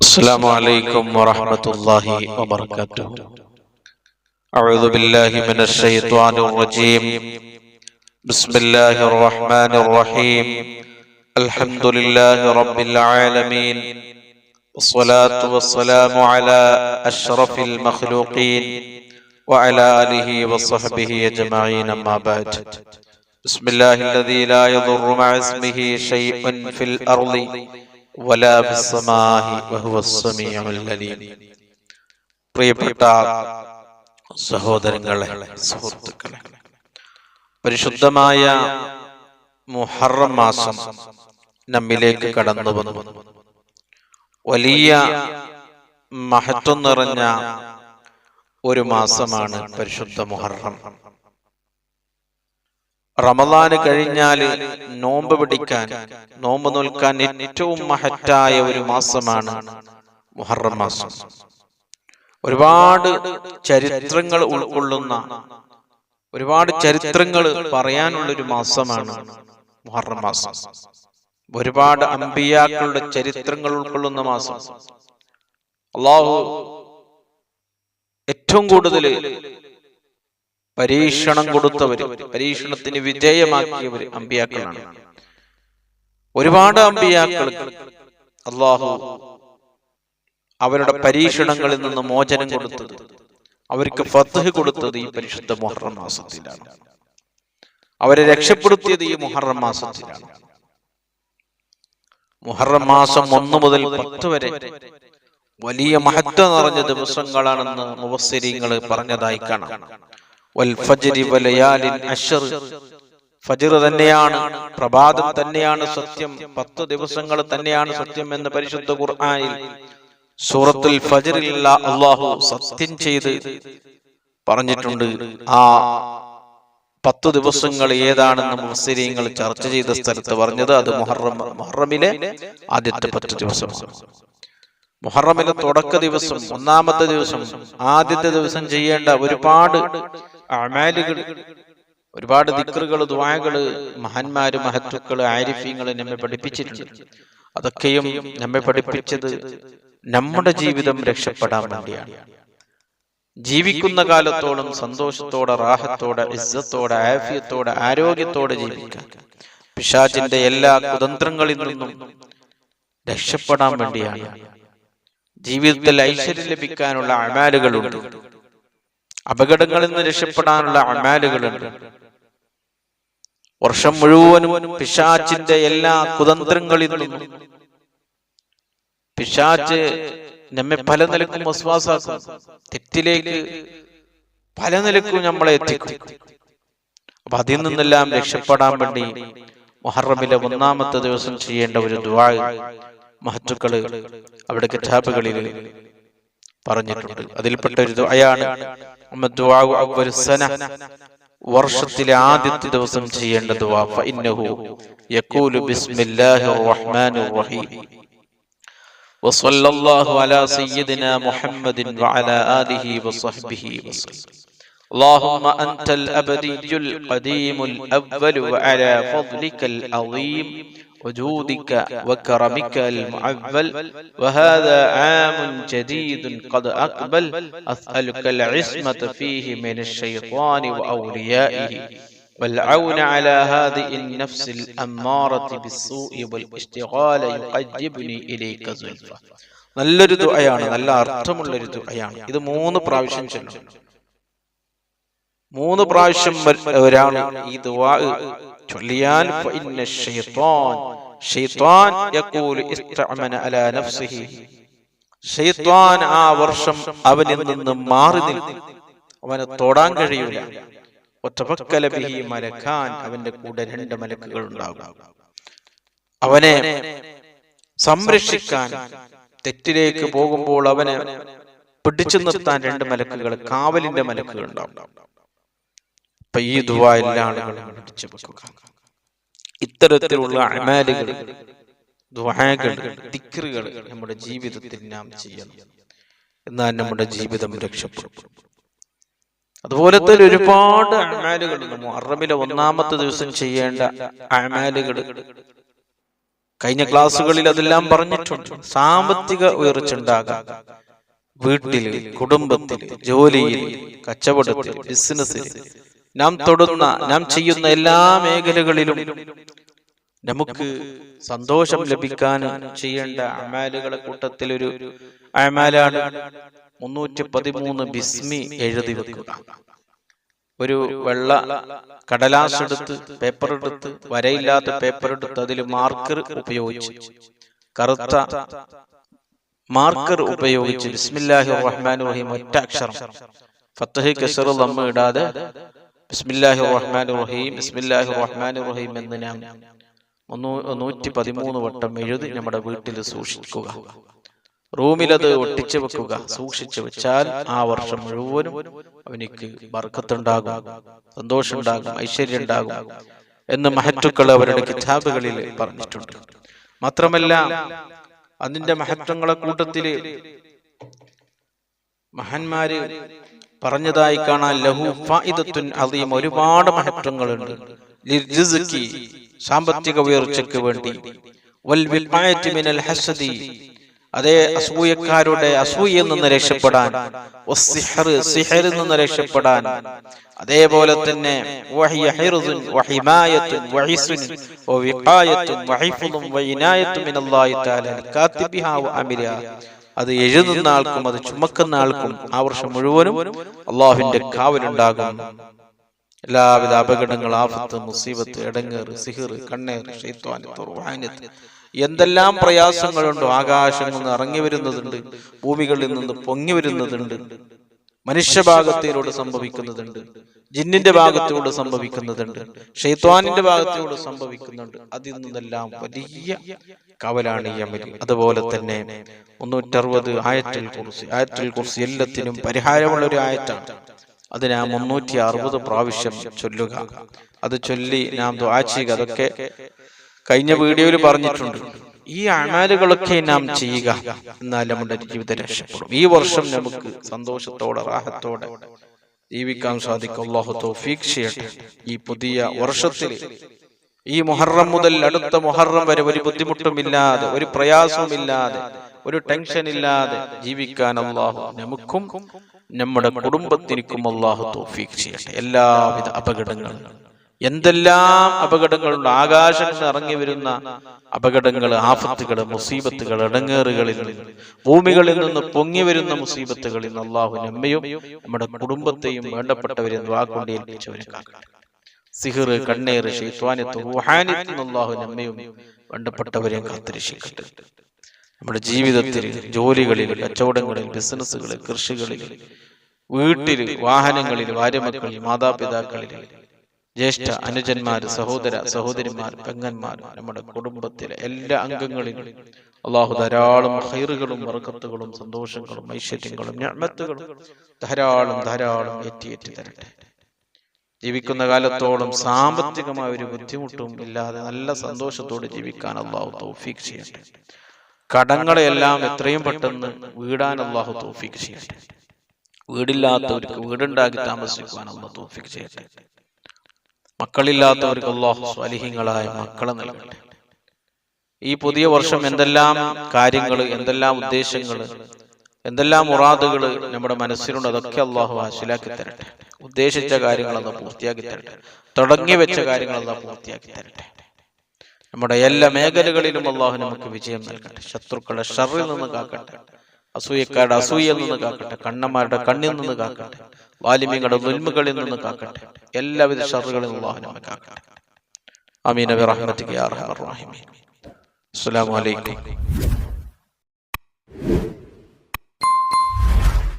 السلام عليكم ورحمة الله وبركاته أعوذ بالله من الشيطان الرجيم بسم الله الرحمن الرحيم الحمد لله رب العالمين والصلاة والسلام على أشرف المخلوقين وعلى آله وصحبه أجمعين أما بعد بسم الله الذي لا يضر مع اسمه شيء في الأرض പ്രിയപ്പെട്ട സഹോദരങ്ങളെ സുഹൃത്തുക്കളെ പരിശുദ്ധമായ മുഹറം മാസം നമ്മിലേക്ക് കടന്നു വന്നു. വലിയ മഹത്വം നിറഞ്ഞ ഒരു മാസമാണ് പരിശുദ്ധ മുഹറം. റമദാന് കഴിഞ്ഞാൽ നോമ്പ് പിടിക്കാൻ നോമ്പ് നോൽക്കാൻ ഏറ്റവും മഹറ്റായ ഒരു മാസമാണ് മുഹറം മാസം. ഒരുപാട് ചരിത്രങ്ങൾ ഉൾക്കൊള്ളുന്ന ഒരുപാട് ചരിത്രങ്ങൾ പറയാനുള്ള ഒരു മാസമാണ് മുഹറം മാസം. ഒരുപാട് അമ്പിയാക്കളുടെ ചരിത്രങ്ങൾ ഉൾക്കൊള്ളുന്ന മാസം. അള്ളാഹു ഏറ്റവും കൂടുതൽ പരീക്ഷണം കൊടുത്തവര് പരീക്ഷണത്തിന് വിധേയമാക്കിയവര് അമ്പിയാക്കളാണ്. ഒരുപാട് അമ്പിയാക്കൾ അള്ളാഹു അവരുടെ പരീക്ഷണങ്ങളിൽ നിന്ന് മോചനം കൊടുത്തത് അവർക്ക് ഫത്തഹ് കൊടുത്തത് ഈ പരിശുദ്ധ മുഹറം മാസത്തിലാണ്. അവരെ രക്ഷപ്പെടുത്തിയത് ഈ മുഹറം മാസത്തിലാണ്. മുഹറം മാസം ഒന്ന് മുതൽ പത്ത് വരെ വലിയ മഹത്വം നിറഞ്ഞ ദിവസങ്ങളാണെന്ന് മുവസ്സിരിങ്ങൾ പറഞ്ഞതായി കാണാം. ഫജ്ർ തന്നെയാണ് പ്രഭാതം തന്നെയാണ് സത്യം പത്ത് ദിവസങ്ങൾ തന്നെയാണ് സത്യം എന്ന് പരിശുദ്ധ ഖുർആനിൽ സൂറത്തുൽ ഫജ്റിൽ അള്ളാഹു സത്യം ചെയ്ത് പറഞ്ഞിട്ടുണ്ട്. ആ പത്ത് ദിവസങ്ങൾ ഏതാണെന്ന് മുസ്ലിങ്ങൾ ചർച്ച ചെയ്ത സ്ഥലത്ത് പറഞ്ഞത് അത് മുഹറം മുഹറമിലെ ആദ്യത്തെ പത്ത് ദിവസമാണ്. മുഹറമിലെ തുടക്ക ദിവസം ഒന്നാമത്തെ ദിവസം ആദ്യത്തെ ദിവസം ചെയ്യേണ്ട ഒരുപാട് അമാലുകൾ ഒരുപാട് ദിക്റുകൾ ദ്വായകൾ മഹാന്മാര് മഹത്വക്കൾ ആരിഫ്യങ്ങൾ നമ്മെ പഠിപ്പിച്ചിട്ടുണ്ട്. അതൊക്കെയും നമ്മെ പഠിപ്പിച്ചത് നമ്മുടെ ജീവിതം രക്ഷപ്പെടാൻ വേണ്ടിയാണ്. ജീവിക്കുന്ന കാലത്തോളം സന്തോഷത്തോടെ റാഹത്തോടെ ഇസ്സത്തോടെ ആഫിയത്തോടെ ആരോഗ്യത്തോടെ ജീവിക്കാം പിശാചിന്റെ എല്ലാ കുതന്ത്രങ്ങളിൽ നിന്നും രക്ഷപ്പെടാൻ വേണ്ടിയാണ്. ജീവിതത്തിൽ ഐശ്വര്യം ലഭിക്കാനുള്ള അമാലുകളുണ്ട്. അപകടങ്ങളിൽ നിന്ന് രക്ഷപ്പെടാനുള്ള അമാലുകളുണ്ട്. വർഷം മുഴുവനും പിശാച്ചിന്റെ എല്ലാ കുതന്ത്രങ്ങളിൽ നിന്നും പിശാച്ച് നമ്മെ പല നിലക്കും വസ്വാസാക്കും. തെറ്റിലേക്ക് പല നിലക്കും നമ്മളെ എത്തിക്കും. അപ്പൊ അതിൽ നിന്നെല്ലാം രക്ഷപ്പെടാൻ വേണ്ടി മുഹറമിലെ ഒന്നാമത്തെ ദിവസം ചെയ്യേണ്ട ഒരു ദ്വാ മഹത്തുക്കൾ അവിടെ കിതാബുകളിൽ പറഞ്ഞിട്ടുണ്ട് അതിൽപ്പെട്ട ഒരു ദ്വായാണ് വർഷത്തിലെ ആദ്യത്തെ ദിവസം ചെയ്യേണ്ട ദ്വാ ഫഇന്നഹു യഖൂലു ബിസ്മില്ലാഹിർ റഹ്മാനിർ റഹീം وصلى الله على سيدنا محمد وعلى آله وصحبه وسلم اللهم أنت الأبدي القديم الأول وعلى فضلك العظيم وجودك وكرمك المعول وهذا عام جديد قد أقبل أسألك العصمة فيه من الشيطان وأوليائه والعون على هذه النفس الأمارة بالسوء والاشتغال يقجبني إليك زلفى നല്ലൊരു ദുആയാണ് നല്ല അർത്ഥമുള്ളൊരു ദുആയാണ് ഇത് മൂന്ന് പ്രാവശ്യം ചൊല്ലും മൂന്ന് പ്രാവശ്യം ഒരാൾ ഈ ദുആ ചൊല്ലിയാൽ ശൈത്താൻ ആ വർഷം അവനിൽ നിന്ന് മാറി നിൽക്കും. അവനെ തൊടാൻ കഴിയില്ല ഒറ്റപ്പക്കല ബിഹി മലക്കാൻ അവന്റെ കൂടെ രണ്ട് മലക്കുകൾ ഉണ്ടാകും. അവനെ സംരക്ഷിക്കാൻ തെറ്റിലേക്ക് പോകുമ്പോൾ അവനെ പിടിച്ചു നിർത്താൻ രണ്ട് മലക്കുകൾ കാവലിന്റെ മലക്കുകൾ ഉണ്ടാവും അപ്പൊ ഈ ദുവാ എല്ലാ ആളുകളും പിടിച്ചു വെക്കുക. ഇത്തരത്തിലുള്ള അമാലുകൾ ദ്വാകൾ ദിക്റുകൾ നമ്മുടെ ജീവിതത്തിൽ നാം ചെയ്യണം. എന്നാൽ നമ്മുടെ ജീവിതം രക്ഷപ്പെടും. അതുപോലത്തെ ഒരുപാട് അമാലുകൾ അറബിലെ ഒന്നാമത്തെ ദിവസം ചെയ്യേണ്ട അമാലുകൾ കഴിഞ്ഞ ക്ലാസ്സുകളിൽ അതെല്ലാം പറഞ്ഞിട്ടുണ്ട്. സാമ്പത്തിക ഉയർച്ച ഉണ്ടാകാം വീട്ടിൽ കുടുംബത്തിൽ ജോലിയിൽ കച്ചവടത്തിൽ ബിസിനസ്സിൽ നാം തൊടുന്ന നാം ചെയ്യുന്ന എല്ലാ മേഖലകളിലും നമുക്ക് സന്തോഷം ലഭിക്കാൻ ചെയ്യേണ്ട അമാലുകളെ കൂട്ടത്തിൽ ഒരു അമാലാണ് മുന്നൂറ്റി പതിമൂന്ന് ബിസ്മി എഴുതി വെക്കുക. ഒരു വെള്ള കടലാസ് എടുത്ത് പേപ്പർ എടുത്ത് വരയില്ലാത്ത പേപ്പർ എടുത്ത് അതിൽ മാർക്കർ ഉപയോഗിച്ച് കറുത്ത മാർക്കർ ഉപയോഗിച്ച് ബിസ്മില്ലാഹി റഹ്മാൻ റഹീം ഒറ്റ അക്ഷരം. ഫത്തഹി കസർ നമ്മ ഇടാതെ ബിസ്മില്ലാഹി റഹ്മാൻ റഹീം ബിസ്മില്ലാഹി റഹ്മാൻ റഹീം എന്ന് നാം നൂറ്റി പതിമൂന്ന് വട്ടം എഴുതി നമ്മുടെ വീട്ടിൽ സൂക്ഷിക്കുക. റൂമിലത് ഒട്ടിച്ചു വെക്കുക. സൂക്ഷിച്ചു വെച്ചാൽ ആ വർഷം മുഴുവനും അവനിക്ക് ബർക്കത്തുണ്ടാകും സന്തോഷമുണ്ടാകും ഐശ്വര്യം ഉണ്ടാകും എന്ന് മഹറ്റുക്കൾ അവരുടെ കിതാബുകളിൽ പറഞ്ഞിട്ടുണ്ട്. മാത്രമല്ല അതിന്റെ മഹത്വങ്ങളെ കൂട്ടത്തിൽ മഹാന്മാര് പറഞ്ഞതായി കാണാൻ ലഹു ഫായിദത്തുൻ അലീം ഒരുപാട് മഹത്വങ്ങളുണ്ട്. സാമ്പത്തിക ഉയർച്ചയ്ക്ക് വേണ്ടി. മിനൽ ഹസദി അതേ അസൂയക്കാരുടെ അസൂയയിൽ നിന്ന് രക്ഷപ്പെടാൻ. സിഹറിൽ നിന്ന് രക്ഷപ്പെടാൻ. അതേപോലെ തന്നെ അത് എഴുതുന്ന ആൾക്കും അത് ചുമക്കുന്ന ആൾക്കും ആ വർഷം മുഴുവനും അള്ളാഹുവിന്റെ കാവലുണ്ടാകും എല്ലാവിധ അപകടങ്ങൾ ആഫത്ത് മുസീബത്ത് എടങ്ങേറ് സിഹിർ കണ്ണേർ ഷെയ്ത്വാനത്ത് എന്തെല്ലാം പ്രയാസങ്ങളുണ്ടോ? ആകാശങ്ങളിൽ നിന്ന് ഇറങ്ങി വരുന്നതുണ്ട് ഭൂമികളിൽ നിന്ന് പൊങ്ങി വരുന്നതുണ്ട്. മനുഷ്യഭാഗത്തിലൂടെ സംഭവിക്കുന്നതുണ്ട്. ജിന്നിന്റെ ഭാഗത്തിലൂടെ സംഭവിക്കുന്നതുണ്ട്. ഷെയ്ത്വാനിന്റെ ഭാഗത്തിലൂടെ സംഭവിക്കുന്നുണ്ട് അതിൽ നിന്നെല്ലാം വലിയ കവലാണ് ഈ അമൽ അതുപോലെ തന്നെ മുന്നൂറ്ററുപത് ആയറ്റിൽ കുറിച്ച് ആയറ്റിൽ കുറിച്ച് എല്ലാത്തിനും പരിഹാരമുള്ള ഒരു ആയറ്റാണ് അത് നാം മുന്നൂറ്റി അറുപത് പ്രാവശ്യം ചൊല്ലുക. അത് ചൊല്ലി നാം ദ്വാ ചെയ്യുക. അതൊക്കെ കഴിഞ്ഞ വീഡിയോയിൽ പറഞ്ഞിട്ടുണ്ട്. ഈ അമാലുകളൊക്കെ നാം ചെയ്യുക. എന്നാൽ നമ്മുടെ ജീവിതം രക്ഷപ്പെടും. ഈ വർഷം നമുക്ക് സന്തോഷത്തോടെ റാഹത്തോടെ ജീവിക്കാൻ സാധിക്കും. അള്ളാഹു തോഫീക് ചെയ്യട്ടെ. ഈ പുതിയ വർഷത്തിൽ ഈ മുഹറം മുതൽ അടുത്ത മുഹറം വരെ ഒരു ബുദ്ധിമുട്ടുമില്ലാതെ ഒരു പ്രയാസവുമില്ലാതെ ഒരു ടെൻഷൻ ഇല്ലാതെ ജീവിക്കാൻ അള്ളാഹു നമുക്കും നമ്മുടെ കുടുംബത്തിനും അള്ളാഹു തോഫീക് ചെയ്യട്ടെ. എല്ലാവിധ അപകടങ്ങളും എന്തെല്ലാം അപകടങ്ങളുണ്ട്? ആകാശത്ത് ഇറങ്ങി വരുന്ന അപകടങ്ങൾ ആഫത്തുകൾ മുസീബത്തുകൾ ഇടങ്ങേറുകളിൽ ഭൂമികളിൽ നിന്ന് പൊങ്ങി വരുന്ന മുസീബത്തുകളിൽ നിന്ന് അള്ളാഹു നമ്മയും നമ്മുടെ കുടുംബത്തെയും വേണ്ടപ്പെട്ടവരെ വാക്കൊണ്ട് ഏൽപ്പിച്ചവരെ സിഹിർ വേണ്ടപ്പെട്ടവരെയും കാത്തിരക്ഷിക്കട്ടെ. നമ്മുടെ ജീവിതത്തിൽ ജോലികളിൽ കച്ചവടങ്ങളിൽ ബിസിനസ്സുകളിൽ കൃഷികളിൽ വീട്ടിൽ വാഹനങ്ങളിൽ ഭാര്യമക്കളിൽ മാതാപിതാക്കളിൽ ജ്യേഷ്ഠ അനുജന്മാർ സഹോദര സഹോദരിമാർ പെങ്ങന്മാർ നമ്മുടെ കുടുംബത്തിലെ എല്ലാ അംഗങ്ങളിലും അള്ളാഹു ധാരാളം ഹൈറുകളും വർക്കത്തുകളും സന്തോഷങ്ങളും ഐശ്വര്യങ്ങളും ഞമ്മത്തുകളും ധാരാളം ധാരാളം ഏറ്റിയേറ്റി തരട്ടെ. ജീവിക്കുന്ന കാലത്തോളം സാമ്പത്തികമായ ഒരു ബുദ്ധിമുട്ടും ഇല്ലാതെ നല്ല സന്തോഷത്തോടെ ജീവിക്കാൻ അള്ളാഹു തൗഫീഖ് ചെയ്യട്ടെ. കടങ്ങളെല്ലാം എത്രയും പെട്ടെന്ന് വീടാൻ അള്ളാഹു തൗഫീഖ് ചെയ്യട്ടെ. വീടില്ലാത്തവർക്ക് വീടുണ്ടാക്കി താമസിക്കുവാൻ അള്ളാഹു തൗഫീഖ് ചെയ്യട്ടെ. മക്കളില്ലാത്തവർക്ക് അള്ളാഹു സ്വാലിഹ്യങ്ങളായ മക്കളെ നൽകട്ടെ. ഈ പുതിയ വർഷം എന്തെല്ലാം കാര്യങ്ങൾ എന്തെല്ലാം ഉദ്ദേശങ്ങൾ എന്തെല്ലാം മുറാദുകൾ നമ്മുടെ മനസ്സിലുണ്ട് അതൊക്കെ അള്ളാഹു ആശിലാക്കി തരട്ടെ. ഉദ്ദേശിച്ച കാര്യങ്ങൾ അത് പൂർത്തിയാക്കി തരട്ടെ. തുടങ്ങി വെച്ച കാര്യങ്ങൾ അത് പൂർത്തിയാക്കി തരട്ടെ. നമ്മുടെ എല്ലാ മേഖലകളിലും അള്ളാഹു നമുക്ക് വിജയം നൽകട്ടെ. ശത്രുക്കളുടെ ഷറിൽ നിന്ന് കാക്കട്ടെ. അസൂയക്കാരുടെ അസൂയയിൽ നിന്ന് കാക്കട്ടെ. കണ്ണന്മാരുടെ കണ്ണിൽ നിന്ന് കാക്കട്ടെ. വാലിമ്യങ്ങളുടെ ദുൽമുകളിൽ നിന്ന് കാക്കട്ടെ. എല്ലാവിധ ഷറുകളിൽ നിന്നും കാക്കട്ടെ. അമീൻ അബി റഹ്മത്തിക്ക് അസ്സലാമു അലൈക്കും.